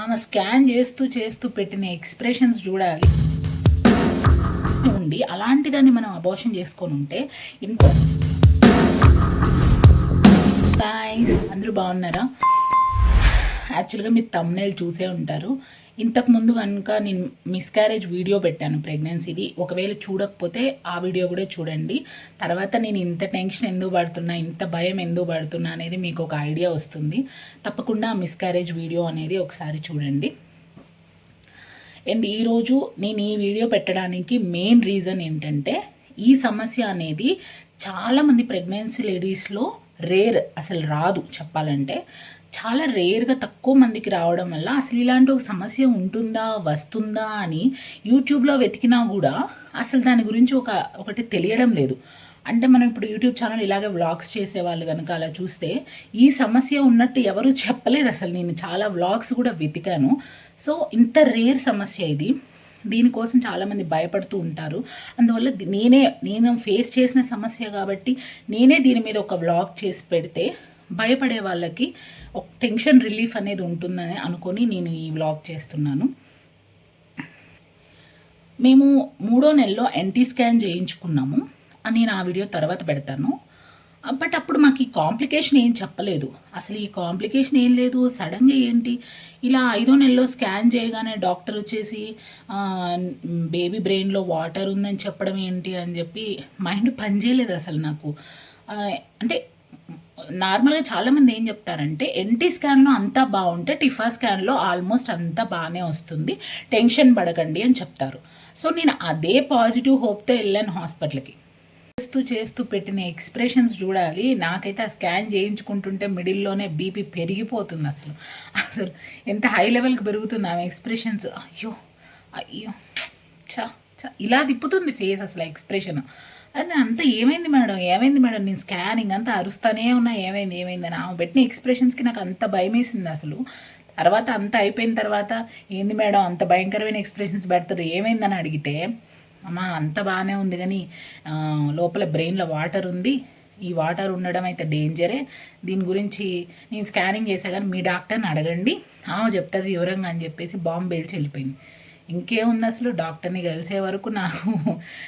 ఆమె స్కాన్ చేస్తూ చేస్తూ పెట్టిన ఎక్స్ప్రెషన్స్ చూడాలి. ఉండి అలాంటి దాన్ని మనం అబోషన్ చేసుకొని ఉంటే ఇంకో థ్యాంక్స్ అందరూ బాగున్నారా? యాక్చువల్గా మీరు తమ్నేల్ చూసే ఉంటారు. ఇంతకుముందు కనుక నేను మిస్క్యారేజ్ వీడియో పెట్టాను ప్రెగ్నెన్సీది ఒకవేళ చూడకపోతే ఆ వీడియో కూడా చూడండి. తర్వాత నేను ఇంత టెన్షన్ ఎందుకు పడుతున్నా ఇంత భయం ఎందుకు పడుతున్నా అనేది మీకు ఒక ఐడియా వస్తుంది. తప్పకుండా మిస్క్యారేజ్ వీడియో అనేది ఒకసారి చూడండి. అండ్ ఈరోజు నేను ఈ వీడియో పెట్టడానికి మెయిన్ రీజన్ ఏంటంటే ఈ సమస్య అనేది చాలామంది ప్రెగ్నెన్సీ లేడీస్లో రేర్ అసలు రాదు చెప్పాలంటే. చాలా రేర్గా తక్కువ మందికి రావడం వల్ల అసలు ఇలాంటి ఒక సమస్య ఉంటుందా వస్తుందా అని యూట్యూబ్లో వెతికినా కూడా అసలు దాని గురించి ఒక ఒకటి తెలియడం లేదు. అంటే మనం ఇప్పుడు యూట్యూబ్ ఛానల్ ఇలాగే వ్లాగ్స్ చేసేవాళ్ళు కనుక అలా చూస్తే ఈ సమస్య ఉన్నట్టు ఎవరు చెప్పలేదు అసలు. నేను చాలా వ్లాగ్స్ కూడా వెతికాను. సో ఇంత రేర్ సమస్య ఇది. దీనికోసం చాలామంది భయపడుతూ ఉంటారు. అందువల్ల నేనే నేను ఫేస్ చేసిన సమస్య కాబట్టి నేనే దీని మీద ఒక వ్లాగ్ చేసి పెడితే భయపడే వాళ్ళకి ఒక టెన్షన్ రిలీఫ్ అనేది ఉంటుందని అనుకొని నేను ఈ వ్లాగ్ చేస్తున్నాను. మేము మూడో నెలలో ఎన్టీ స్కాన్ చేయించుకున్నాము. అని నేను ఆ వీడియో తర్వాత పెడతాను. బట్ అప్పుడు మాకు ఈ కాంప్లికేషన్ ఏం చెప్పలేదు. అసలు ఈ కాంప్లికేషన్ ఏం లేదు. సడన్గా ఏంటి? ఇలా ఐదో నెలలో స్కాన్ చేయగానే డాక్టర్ వచ్చేసి బేబీ బ్రెయిన్లో వాటర్ ఉందని చెప్పడం ఏంటి? అని చెప్పి మైండ్ పనిచేయలేదు అసలు నాకు. అంటే నార్మల్గా చాలామంది ఏం చెప్తారంటే ఎన్టీ స్కాన్లో అంతా బాగుంటే టిఫా స్కాన్లో ఆల్మోస్ట్ అంతా బాగానే వస్తుంది. టెన్షన్ పడకండి అని చెప్తారు. సో నేను అదే పాజిటివ్ హోప్తో వెళ్ళాను హాస్పిటల్కి. చేస్తూ చేస్తూ పెట్టిన ఎక్స్ప్రెషన్స్ చూడాలి. నాకైతే ఆ స్కాన్ చేయించుకుంటుంటే మిడిల్లోనే బీపీ పెరిగిపోతుంది అసలు. అసలు ఎంత హై లెవెల్కి పెరుగుతుంది ఆమె ఎక్స్ప్రెషన్స్. అయ్యో అయ్యో చా చా ఇలా తిప్పుతుంది ఫేస్ అసలు ఎక్స్ప్రెషన్. అది అంతా ఏమైంది మేడం? ఏమైంది మేడం? నేను స్కానింగ్ అంతా అరుస్తానే ఉన్నా. ఏమైంది ఏమైంది అని. ఆమె పెట్టిన ఎక్స్ప్రెషన్స్కి నాకు అంత భయం వేసింది అసలు. తర్వాత అంత అయిపోయిన తర్వాత ఏంది మేడం? అంత భయంకరమైన ఎక్స్ప్రెషన్స్ పెడతారు. ఏమైందని అడిగితే అమ్మ అంత బాగానే ఉంది కానీ లోపల బ్రెయిన్లో వాటర్ ఉంది. ఈ వాటర్ ఉండడం అయితే డేంజరే దీని గురించి నేను స్కానింగ్ చేసా కానీ మీ డాక్టర్ని అడగండి. ఆమె చెప్తుంది వివరంగా అని చెప్పేసి బాంబు పేల్చి వెళ్ళిపోయింది ఇంకేముంది అసలు? డాక్టర్ని కలిసే వరకు నాకు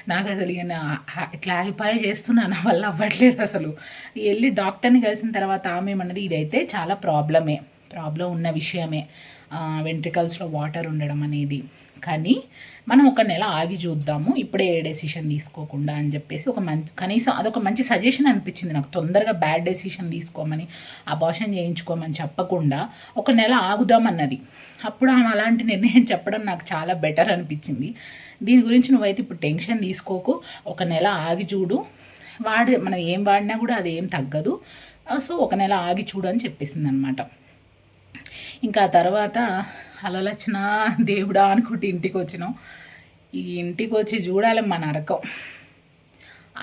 నాకు అసలు ఇక నా- ఇట్లా చేస్తున్నా నా వల్ల అవ్వట్లేదు అసలు. వెళ్ళి డాక్టర్ని కలిసిన తర్వాత ఆమె ఏమన్నది ఇదైతే చాలా ప్రాబ్లమే ప్రాబ్లం ఉన్న విషయమే. వెంట్రికల్స్లో వాటర్ ఉండడం అనేది. కానీ మనం ఒక నెల ఆగి చూద్దాము ఇప్పుడే ఏ డెసిషన్ తీసుకోకుండా అని చెప్పేసి ఒక మంచి కనీసం అదొక మంచి సజెషన్ అనిపించింది నాకు. తొందరగా బ్యాడ్ డెసిషన్ తీసుకోమని అబార్షన్ చేయించుకోమని చెప్పకుండా ఒక నెల ఆగుదామన్నది. అప్పుడు ఆమె అలాంటి నిర్ణయం చెప్పడం నాకు చాలా బెటర్ అనిపించింది. దీని గురించి నువ్వైతే ఇప్పుడు టెన్షన్ తీసుకోకు ఒక నెల ఆగి చూడు. వాడి మనం ఏం వాడినా కూడా అది ఏం తగ్గదు. సో ఒక నెల ఆగి చూడు అని చెప్పేసింది అనమాట ఇంకా తర్వాత అలలచ్చిన దేవుడా అనుకుంటే ఇంటికి వచ్చినాం. ఈ ఇంటికి వచ్చి చూడాలి మన నరకం.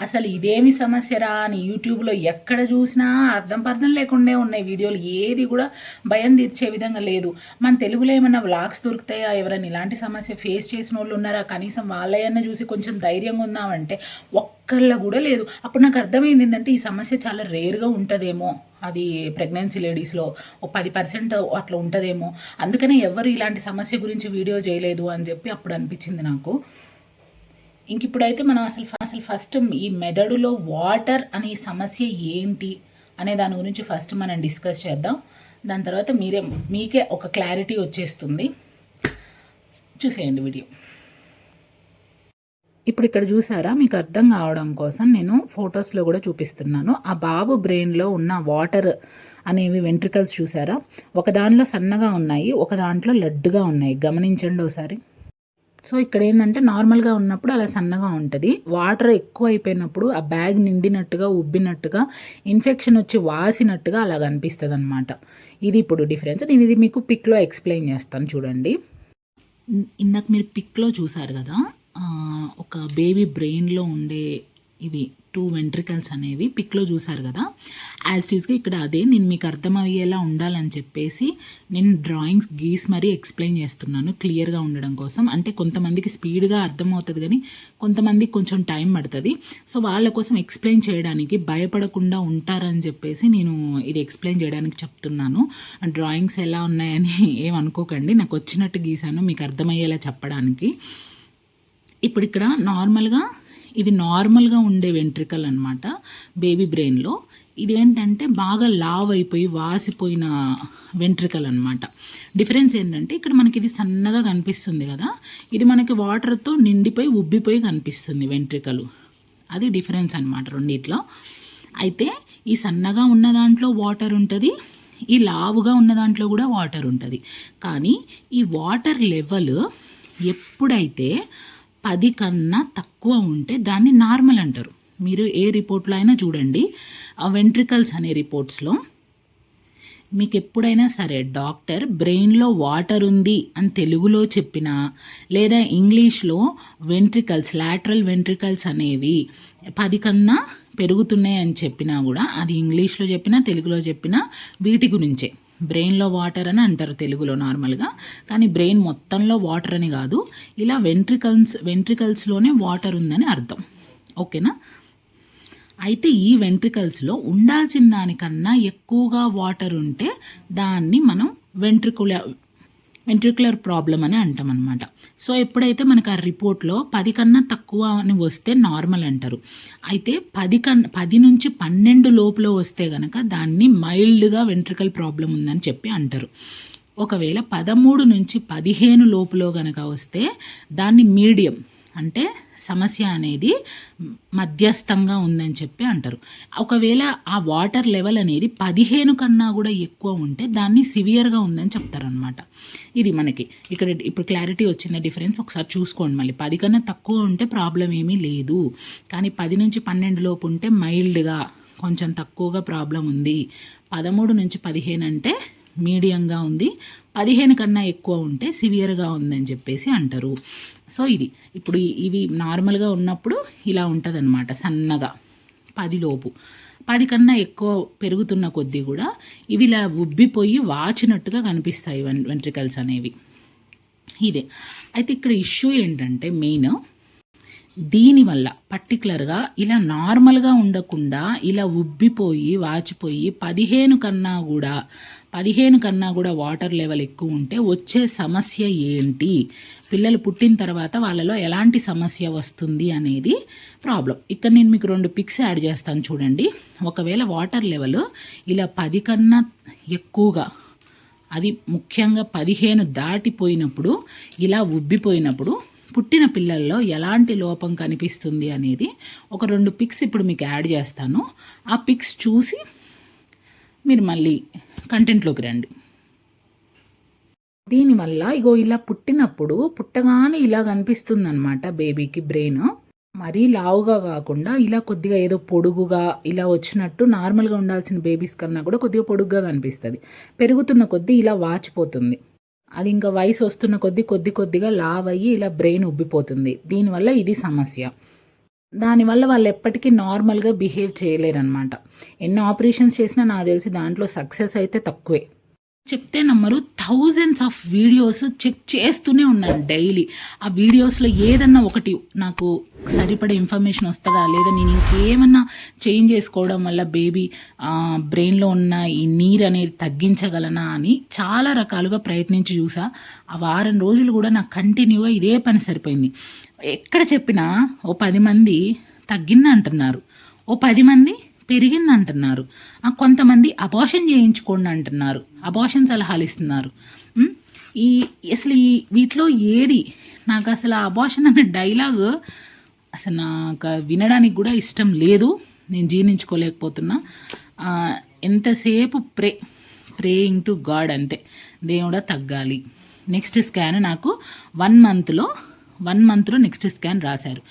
అసలు ఇదేమి సమస్యరా అని యూట్యూబ్లో ఎక్కడ చూసినా అర్థం పర్థం లేకుండా ఉన్నాయి వీడియోలు. ఏది కూడా భయం తీర్చే విధంగా లేదు. మన తెలుగులో ఏమైనా వ్లాగ్స్ దొరుకుతాయా? ఎవరైనా ఇలాంటి సమస్య ఫేస్ చేసిన వాళ్ళు ఉన్నారా? కనీసం వాళ్ళయన్నా చూసి కొంచెం ధైర్యంగా ఉందామంటే ఒక్కళ్ళ కూడా లేదు. అప్పుడు నాకు అర్థమైంది ఏంటంటే ఈ సమస్య చాలా రేర్గా ఉంటుందేమో. అది ప్రెగ్నెన్సీ లేడీస్లో ఓ పది పర్సెంట్ అట్లా ఉంటుందేమో. అందుకనే ఎవరు ఇలాంటి సమస్య గురించి వీడియో చేయలేదు అని చెప్పి అప్పుడు అనిపించింది నాకు. ఇంక ఇప్పుడైతే మనం అసలు అసలు ఫస్ట్ ఈ మెదడులో వాటర్ అనే సమస్య ఏంటి అనే దాని గురించి ఫస్ట్ మనం డిస్కస్ చేద్దాం. దాని తర్వాత మీరే మీకే ఒక క్లారిటీ వచ్చేస్తుంది. చూసేయండి వీడియో ఇప్పుడు ఇక్కడ చూసారా? మీకు అర్థం కావడం కోసం నేను ఫొటోస్లో కూడా చూపిస్తున్నాను. ఆ బాబు బ్రెయిన్లో ఉన్న వాటర్ అనేవి వెంట్రికల్స్ చూసారా? ఒక దానిలో సన్నగా ఉన్నాయి ఒక దాంట్లో లడ్డుగా ఉన్నాయి. గమనించండి ఒకసారి. సో ఇక్కడ ఏంటంటే నార్మల్గా ఉన్నప్పుడు అలా సన్నగా ఉంటుంది. వాటర్ ఎక్కువ అయిపోయినప్పుడు ఆ బ్యాగ్ నిండినట్టుగా ఉబ్బినట్టుగా ఇన్ఫెక్షన్ వచ్చి వాసినట్టుగా అలా అనిపిస్తుంది అనమాట ఇది ఇప్పుడు డిఫరెన్స్ నేను ఇది మీకు పిక్లో ఎక్స్ప్లెయిన్ చేస్తాను చూడండి. ఇందాక మీరు పిక్లో చూసారు కదా? ఒక బేబీ బ్రెయిన్లో ఉండే ఇవి టూ వెంట్రికల్స్ అనేవి పిక్లో చూసారు కదా. యాజ్ టీజ్గా ఇక్కడ అదే నేను మీకు అర్థమయ్యేలా ఉండాలని చెప్పేసి నేను డ్రాయింగ్స్ గీసి మరీ ఎక్స్ప్లెయిన్ చేస్తున్నాను క్లియర్గా ఉండడం కోసం. అంటే కొంతమందికి స్పీడ్గా అర్థమవుతుంది కానీ కొంతమందికి కొంచెం టైం పడుతుంది. సో వాళ్ళ కోసం ఎక్స్ప్లెయిన్ చేయడానికి భయపడకుండా ఉంటారని చెప్పేసి నేను ఇది ఎక్స్ప్లెయిన్ చేయడానికి చెప్తున్నాను. డ్రాయింగ్స్ ఎలా ఉన్నాయని ఏమనుకోకండి నాకు వచ్చినట్టు గీసాను మీకు అర్థమయ్యేలా చెప్పడానికి. ఇప్పుడు ఇక్కడ నార్మల్గా ఇది నార్మల్గా ఉండే వెంట్రికల్ అనమాట బేబీ బ్రెయిన్లో. ఇదేంటంటే బాగా లావ్ అయిపోయి వాసిపోయిన వెంట్రికల్ అనమాట డిఫరెన్స్ ఏంటంటే ఇక్కడ మనకి ఇది సన్నగా కనిపిస్తుంది కదా ఇది మనకి వాటర్తో నిండిపోయి ఉబ్బిపోయి కనిపిస్తుంది వెంట్రికలు. అది డిఫరెన్స్ అనమాట రెండిట్లో. అయితే ఈ సన్నగా ఉన్న దాంట్లో వాటర్ ఉంటుంది ఈ లావుగా ఉన్న దాంట్లో కూడా వాటర్ ఉంటుంది. కానీ ఈ వాటర్ లెవెల్ ఎప్పుడైతే పది కన్నా తక్కువ ఉంటే దాన్ని నార్మల్ అంటారు. మీరు ఏ రిపోర్ట్లో అయినా చూడండి. ఆ వెంట్రికల్స్ అనే రిపోర్ట్స్లో మీకు ఎప్పుడైనా సరే డాక్టర్ బ్రెయిన్లో వాటర్ ఉంది అని తెలుగులో చెప్పినా లేదా ఇంగ్లీష్లో వెంట్రికల్స్ లాటరల్ వెంట్రికల్స్ అనేవి పది కన్నా పెరుగుతున్నాయి అని చెప్పినా కూడా అది ఇంగ్లీష్లో చెప్పినా తెలుగులో చెప్పినా వీటి గురించే. బ్రెయిన్లో వాటర్ అని అంటారు తెలుగులో నార్మల్గా కానీ బ్రెయిన్ మొత్తంలో వాటర్ అని కాదు. ఇలా వెంట్రికల్స్ వెంట్రికల్స్లోనే వాటర్ ఉందని అర్థం. ఓకేనా అయితే ఈ వెంట్రికల్స్లో ఉండాల్సిన దానికన్నా ఎక్కువగా వాటర్ ఉంటే దాన్ని మనం వెంట్రికుల వెంట్రికులర్ ప్రాబ్లం అని అంటాం అనమాట సో ఎప్పుడైతే మనకు ఆ రిపోర్ట్లో పది కన్నా తక్కువ అని వస్తే నార్మల్ అంటారు. అయితే పది కన్ పది నుంచి పన్నెండు లోపల వస్తే కనుక దాన్ని మైల్డ్గా వెంట్రికల్ ప్రాబ్లం ఉందని చెప్పి అంటారు. ఒకవేళ పదమూడు నుంచి పదిహేను లోపులో కనుక వస్తే దాన్ని మీడియం అంటే సమస్య అనేది మధ్యస్థంగా ఉందని చెప్పి అంటారు. ఒకవేళ ఆ వాటర్ లెవెల్ అనేది పదిహేను కన్నా కూడా ఎక్కువ ఉంటే దాన్ని సివియర్గా ఉందని చెప్తారనమాట ఇది మనకి ఇక్కడ ఇప్పుడు క్లారిటీ వచ్చింది డిఫరెన్స్ ఒకసారి చూసుకోండి మళ్ళీ. పది కన్నా తక్కువ ఉంటే ప్రాబ్లం ఏమీ లేదు. కానీ పది నుంచి పన్నెండు లోపు ఉంటే మైల్డ్గా కొంచెం తక్కువగా ప్రాబ్లం ఉంది. పదమూడు నుంచి పదిహేను అంటే మీడియంగా ఉంది. పదిహేను కన్నా ఎక్కువ ఉంటే సివియర్గా ఉందని చెప్పేసి అంటారు. సో ఇది. ఇప్పుడు ఇవి నార్మల్గా ఉన్నప్పుడు ఇలా ఉంటుందన్నమాట సన్నగా పదిలోపు. పది కన్నా ఎక్కువ పెరుగుతున్న కొద్దీ కూడా ఇవి ఇలా ఉబ్బిపోయి వాచినట్టుగా కనిపిస్తాయి వన్ వెంట్రికల్స్ అనేవి. ఇదే. అయితే ఇక్కడ ఇష్యూ ఏంటంటే మెయిన్ దీనివల్ల పర్టికులర్గా ఇలా నార్మల్గా ఉండకుండా ఇలా ఉబ్బిపోయి వాచిపోయి పదిహేను కన్నా కూడా పదిహేను కన్నా కూడా వాటర్ లెవెల్ ఎక్కువ ఉంటే వచ్చే సమస్య ఏంటి? పిల్లలు పుట్టిన తర్వాత వాళ్ళలో ఎలాంటి సమస్య వస్తుంది అనేది ప్రాబ్లం. ఇక్కడ నేను మీకు రెండు పిక్స్ యాడ్ చేస్తాను చూడండి. ఒకవేళ వాటర్ లెవెల్ ఇలా పది కన్నా ఎక్కువగా అది ముఖ్యంగా పదిహేను దాటిపోయినప్పుడు ఇలా ఉబ్బిపోయినప్పుడు పుట్టిన పిల్లల్లో ఎలాంటి లోపం కనిపిస్తుంది అనేది ఒక రెండు పిక్స్ ఇప్పుడు మీకు యాడ్ చేస్తాను. ఆ పిక్స్ చూసి మీరు మళ్ళీ కంటెంట్లోకి రండి. దీనివల్ల ఇగో ఇలా పుట్టినప్పుడు పుట్టగానే ఇలా కనిపిస్తుంది అనమాట బేబీకి బ్రెయిన్. మరీ లావుగా కాకుండా ఇలా కొద్దిగా ఏదో పొడుగుగా ఇలా వచ్చినట్టు నార్మల్గా ఉండాల్సిన బేబీస్ కన్నా కూడా కొద్దిగా పొడుగ్గా కనిపిస్తుంది. పెరుగుతున్న కొద్దీ ఇలా వాచిపోతుంది. అది ఇంకా వయసు వస్తున్న కొద్దీ కొద్ది కొద్దిగా లావ్ అయ్యి ఇలా బ్రెయిన్ ఉబ్బిపోతుంది. దీనివల్ల ఇది సమస్య. దానివల్ల వాళ్ళు ఎప్పటికీ నార్మల్గా బిహేవ్ చేయలేరనమాట ఎన్ని ఆపరేషన్స్ చేసినా నాకు తెలిసి దాంట్లో సక్సెస్ అయితే తక్కువే. చెప్తే నమ్మరు. థౌజండ్స్ ఆఫ్ వీడియోస్ చెక్ చేస్తూనే ఉన్నాను డైలీ ఆ వీడియోస్లో ఏదన్నా ఒకటి నాకు సరిపడే ఇన్ఫర్మేషన్ వస్తుందా? లేదా నేను ఇంకేమన్నా చేంజ్ చేసుకోవడం వల్ల బేబీ బ్రెయిన్లో ఉన్న ఈ నీరు అనేది తగ్గించగలనా అని చాలా రకాలుగా ప్రయత్నించి చూసా. ఆ వారం రోజులు కూడా నాకు కంటిన్యూగా ఇదే పని సరిపోయింది. ఎక్కడ చెప్పినా ఓ పది మంది తగ్గింది అంటున్నారు ఓ పది మంది పెరిగింది అంటున్నారు కొంతమంది అబార్షన్ చేయించుకోండి అంటున్నారు. అబార్షన్ సలహాలు ఇస్తున్నారు. ఈ అసలు ఈ వీటిలో ఏది? నాకు అసలు ఆ అబార్షన్ అనే డైలాగ్ అసలు నాకు వినడానికి కూడా ఇష్టం లేదు. నేను జీర్ణించుకోలేకపోతున్నా. ఎంతసేపు ప్రే ప్రేయింగ్ టు గాడ్ అంతే. దేవుడా తగ్గాలి. నెక్స్ట్ స్కాన్ నాకు వన్ మంత్లో వన్ మంత్లో నెక్స్ట్ స్కాన్ రాశారు.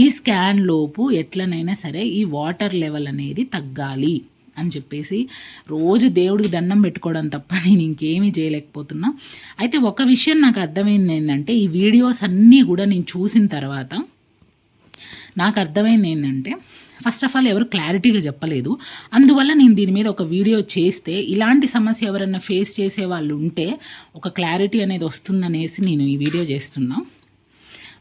ఈ స్కాన్ లోపు ఎట్లనైనా సరే ఈ వాటర్ లెవెల్ అనేది తగ్గాలి అని చెప్పేసి రోజు దేవుడికి దండం పెట్టుకోవడం తప్ప నేను ఇంకేమీ చేయలేకపోతున్నా. అయితే ఒక విషయం నాకు అర్థమైంది ఏంటంటే ఈ వీడియోస్ అన్నీ కూడా నేను చూసిన తర్వాత నాకు అర్థమైంది ఏంటంటే ఫస్ట్ ఆఫ్ ఆల్ ఎవరు క్లారిటీగా చెప్పలేదు. అందువల్ల నేను దీని మీద ఒక వీడియో చేస్తే ఇలాంటి సమస్య ఎవరైనా ఫేస్ చేసే వాళ్ళు ఉంటే ఒక క్లారిటీ అనేది వస్తుందనేసి నేను ఈ వీడియో చేస్తున్నాను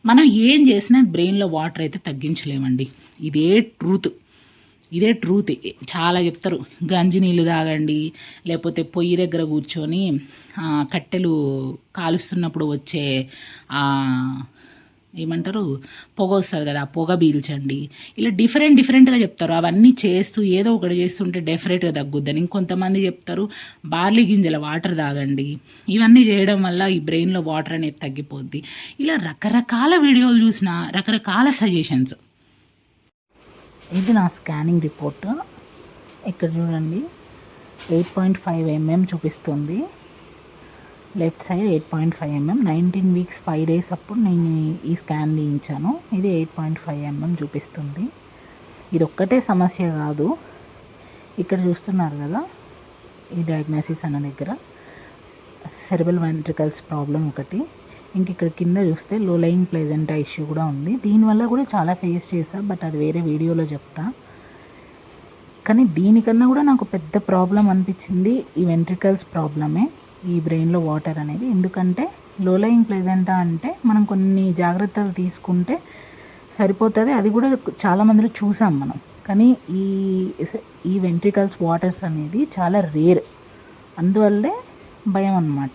మనం ఏం చేసినా బ్రెయిన్లో వాటర్ అయితే తగ్గించలేమండి. ఇదే ట్రూత్. ఇదే ట్రూత్. చాలా చెప్తారు గంజి నీళ్ళు తాగండి లేకపోతే పొయ్యి దగ్గర కూర్చొని కట్టెలు కాలుస్తున్నప్పుడు వచ్చే ఏమంటారు? పొగ వస్తుంది కదా ఆ పొగ పీల్చండి. ఇలా డిఫరెంట్ డిఫరెంట్గా చెప్తారు. అవన్నీ చేస్తూ ఏదో ఒకటి చేస్తుంటే డెఫినెట్గా తగ్గుద్దని ఇంకొంతమంది చెప్తారు. బార్లీ గింజల వాటర్ తాగండి. ఇవన్నీ చేయడం వల్ల ఈ బ్రెయిన్లో వాటర్ అనేది తగ్గిపోద్ది. ఇలా రకరకాల వీడియోలు చూసిన రకరకాల సజెషన్స్ ఇది నా స్కానింగ్ రిపోర్ట్ ఇక్కడ చూడండి? ఎయిట్ పాయింట్ ఫైవ్ ఎంఎం చూపిస్తుంది. Left side eight point five MM. Nineteen weeks five days అప్పుడు నేను ఈ స్కాన్ తీయించాను. ఇది ఎయిట్ పాయింట్ ఫైవ్ ఎంఎం చూపిస్తుంది. ఇది ఒక్కటే సమస్య కాదు. ఇక్కడ చూస్తున్నారు కదా ఈ డయాగ్నోసిస్ అన్న దగ్గర. సెరబల్ వెంట్రికల్స్ ప్రాబ్లం ఒకటి. ఇంక ఇక్కడ కింద చూస్తే లో లయింగ్ ప్లేజెంటా ఇష్యూ కూడా ఉంది. దీనివల్ల కూడా చాలా ఫేస్ చేస్తా బట్ అది వేరే వీడియోలో చెప్తా. కానీ దీనికన్నా కూడా నాకు పెద్ద ప్రాబ్లం అనిపించింది ఈ వెంట్రికల్స్ ప్రాబ్లమే. ఈ బ్రెయిన్లో వాటర్ అనేది. ఎందుకంటే లోలయింగ్ ప్లెజెంటా అంటే మనం కొన్ని జాగ్రత్తలు తీసుకుంటే సరిపోతుంది. అది కూడా చాలామందిలో చూసాం మనం. కానీ ఈ ఈ వెంట్రికల్స్ వాటర్స్ అనేది చాలా రేర్. అందువల్లే భయం అన్నమాట.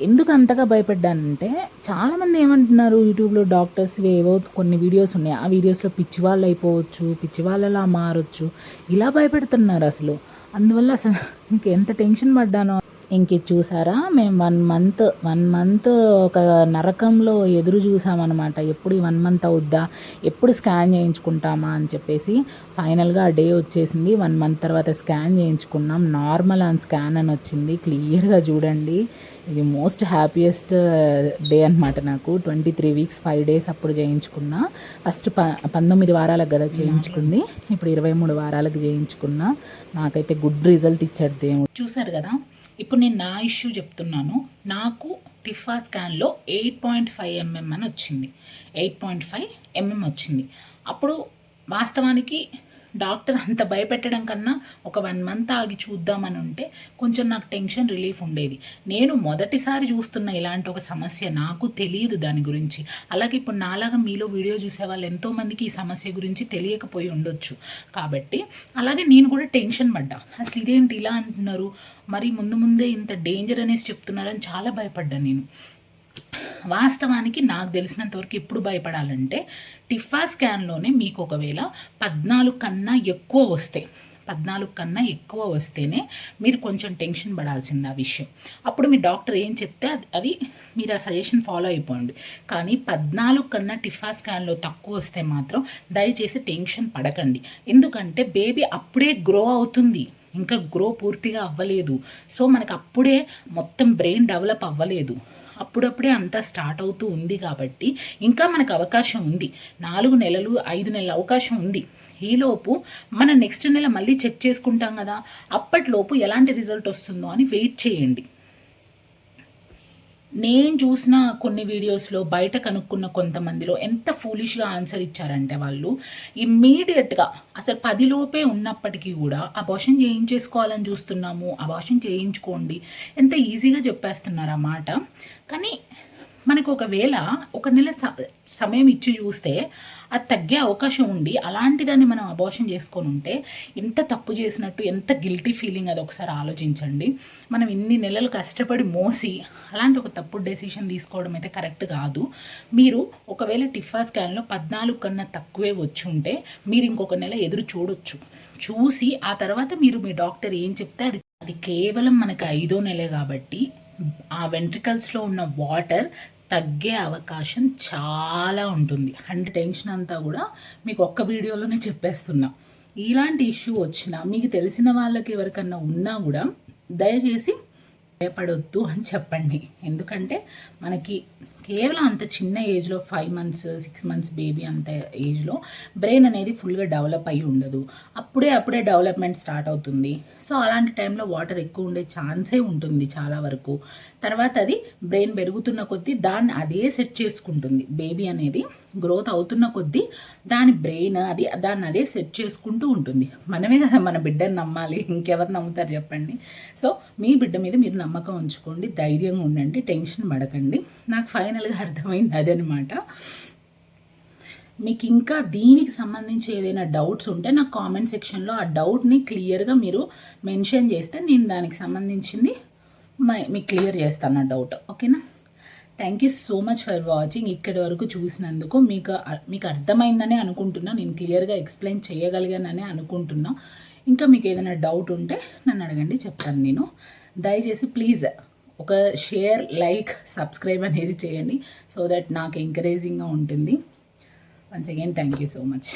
ఎందుకు అంతగా భయపడ్డానంటే చాలామంది ఏమంటున్నారు యూట్యూబ్లో డాక్టర్స్ ఏవో కొన్ని వీడియోస్ ఉన్నాయి. ఆ వీడియోస్లో పిచ్చి వాళ్ళు అయిపోవచ్చు పిచ్చి వాళ్ళలా మారొచ్చు. ఇలా భయపెడుతున్నారు అసలు. అందువల్ల అసలు ఇంకెంత టెన్షన్ పడ్డానో ఇంక చూసారా? మేము వన్ మంత్ వన్ మంత్ ఒక నరకంలో ఎదురు చూసామన్నమాట. ఎప్పుడు ఈ వన్ మంత్ అవుద్దా? ఎప్పుడు స్కాన్ చేయించుకుంటామా అని చెప్పేసి ఫైనల్గా ఆ డే వచ్చేసింది. వన్ మంత్ తర్వాత స్కాన్ చేయించుకున్నాం. నార్మల్ ఆన్ స్కాన్ అని వచ్చింది. క్లియర్గా చూడండి. ఇది మోస్ట్ హ్యాపీయెస్ట్ డే అనమాట నాకు. Twenty three weeks five days అప్పుడు చేయించుకున్నా. ఫస్ట్ ప పంతొమ్మిది వారాలకు కదా చేయించుకుంది. ఇప్పుడు ఇరవై మూడు వారాలకు చేయించుకున్నా. నాకైతే గుడ్ రిజల్ట్ ఇచ్చాడు దేవుడు. చూసారు కదా? ఇప్పుడు నేను నా ఇష్యూ చెప్తున్నాను. నాకు టిఫా స్కాన్లో ఎయిట్ పాయింట్ ఫైవ్ ఎంఎం అని వచ్చింది. ఎయిట్ పాయింట్ ఫైవ్ ఎంఎం వచ్చింది. అప్పుడు వాస్తవానికి డాక్టర్ అంత భయపెట్టడం కన్నా ఒక వన్ మంత్ ఆగి చూద్దామని ఉంటే కొంచెం నాకు టెన్షన్ రిలీఫ్ ఉండేది. నేను మొదటిసారి చూస్తున్న ఇలాంటి ఒక సమస్య నాకు తెలియదు దాని గురించి. అలాగే ఇప్పుడు నాలాగా మీలో వీడియో చూసే వాళ్ళు ఎంతోమందికి ఈ సమస్య గురించి తెలియకపోయి ఉండొచ్చు. కాబట్టి అలాగే నేను కూడా టెన్షన్ పడ్డా. అసలు ఇదేంటి ఇలా అంటున్నారు? మరి ముందు ముందే ఇంత డేంజర్ అనేసి చెప్తున్నారని చాలా భయపడ్డాను నేను. వాస్తవానికి నాకు తెలిసినంత వరకు ఎప్పుడు భయపడాలంటే టిఫా స్కాన్లోనే మీకు ఒకవేళ పద్నాలుగు కన్నా ఎక్కువ వస్తాయి పద్నాలుగు కన్నా ఎక్కువ వస్తేనే మీరు కొంచెం టెన్షన్ పడాల్సింది ఆ విషయం. అప్పుడు మీ డాక్టర్ ఏం చెప్తే అది అది మీరు ఆ సజెషన్ ఫాలో అయిపోండి. కానీ పద్నాలుగు కన్నా టిఫా స్కాన్లో తక్కువ వస్తే మాత్రం దయచేసి టెన్షన్ పడకండి. ఎందుకంటే బేబీ అప్పుడే గ్రో అవుతుంది. ఇంకా గ్రో పూర్తిగా అవ్వలేదు. సో మనకు అప్పుడే మొత్తం బ్రెయిన్ డెవలప్ అవ్వలేదు. అప్పుడప్పుడే అంతా స్టార్ట్ అవుతూ ఉంది కాబట్టి ఇంకా మనకు అవకాశం ఉంది. నాలుగు నెలలు ఐదు నెలల అవకాశం ఉంది. ఈలోపు మనం నెక్స్ట్ నెల మళ్ళీ చెక్ చేసుకుంటాం కదా. అప్పటిలోపు ఎలాంటి రిజల్ట్ వస్తుందో అని వెయిట్ చేయండి. నేను చూసిన కొన్ని వీడియోస్లో బయట కనుక్కున్న కొంతమందిలో ఎంత ఫూలిష్గా ఆన్సర్ ఇచ్చారంటే వాళ్ళు ఇమ్మీడియట్గా అసలు పదిలోపే ఉన్నప్పటికీ కూడా అబార్షన్ చేయించేసుకోవాలని చూస్తున్నాము అబార్షన్ చేయించుకోండి ఎంత ఈజీగా చెప్పేస్తున్నారు అన్నమాట కానీ మనకు ఒకవేళ ఒక నెల స- సమయం ఇచ్చి చూస్తే అది తగ్గే అవకాశం ఉండి అలాంటి దాన్ని మనం అబార్షన్ చేసుకొని ఉంటే ఎంత తప్పు చేసినట్టు ఎంత గిల్టీ ఫీలింగ్ అది ఒకసారి ఆలోచించండి. మనం ఇన్ని నెలలు కష్టపడి మోసి అలాంటి ఒక తప్పుడు డెసిషన్ తీసుకోవడం అయితే కరెక్ట్ కాదు. మీరు ఒకవేళ టిఫా స్కాన్లో పద్నాలుగు కన్నా తక్కువే వచ్చి ఉంటే మీరు ఇంకొక నెల ఎదురు చూడొచ్చు. చూసి ఆ తర్వాత మీరు మీ డాక్టర్ ఏం చెప్తే అది అది కేవలం మనకి ఐదో నెలే కాబట్టి ఆ వెంట్రికల్స్లో ఉన్న వాటర్ తగ్గే అవకాశం చాలా ఉంటుంది. అండ్ టెన్షన్ అంతా కూడా మీకు ఒక్క వీడియోలోనే చెప్పేస్తున్నా. ఇలాంటి ఇష్యూ వచ్చినా మీకు తెలిసిన వాళ్ళకి ఎవరికన్నా ఉన్నా కూడా దయచేసి భయపడొద్దు అని చెప్పండి. ఎందుకంటే మనకి కేవలం అంత చిన్న ఏజ్లో five months six months baby అంత ఏజ్లో బ్రెయిన్ అనేది ఫుల్గా డెవలప్ అయ్యి ఉండదు. అప్పుడే అప్పుడే డెవలప్మెంట్ స్టార్ట్ అవుతుంది. సో అలాంటి టైంలో వాటర్ ఎక్కువ ఉండే ఛాన్సే ఉంటుంది చాలా వరకు. తర్వాత అది బ్రెయిన్ పెరుగుతున్న కొద్దీ దాన్ని అదే సెట్ చేసుకుంటుంది. బేబీ అనేది గ్రోత్ అవుతున్న కొద్దీ దాని బ్రెయిన్ అది దాన్ని అదే సెట్ చేసుకుంటూ ఉంటుంది. మనమే కదా మన బిడ్డని నమ్మాలి ఇంకెవరు నమ్ముతారు చెప్పండి. సో మీ బిడ్డ మీద మీరు నమ్మకం ఉంచుకోండి ధైర్యంగా ఉండండి టెన్షన్ పడకండి. నాకు ఫైనల్గా అర్థమైంది అదనమాట. మీకు ఇంకా దీనికి సంబంధించి ఏదైనా డౌట్స్ ఉంటే నా కామెంట్ సెక్షన్లో ఆ డౌట్ని క్లియర్గా మీరు మెన్షన్ చేస్తే నేను దానికి సంబంధించింది మై- మీకు క్లియర్ చేస్తాను ఆ డౌట్ ఓకేనా thank you so much for watching ఇక్కడి వరకు చూసినందుకు. మీకు మీకు అర్థమైందనే అనుకుంటున్నా. నేను క్లియర్గా ఎక్స్ప్లెయిన్ చేయగలిగాననే అనుకుంటున్నా. ఇంకా మీకు ఏదైనా డౌట్ ఉంటే నన్ను అడగండి చెప్తాను నేను. దయచేసి ప్లీజ్ ఒక షేర్ లైక్ సబ్స్క్రైబ్ అనేది చేయండి. సో దట్ నాకు ఎంకరేజింగ్గా ఉంటుంది. Once again thank you so much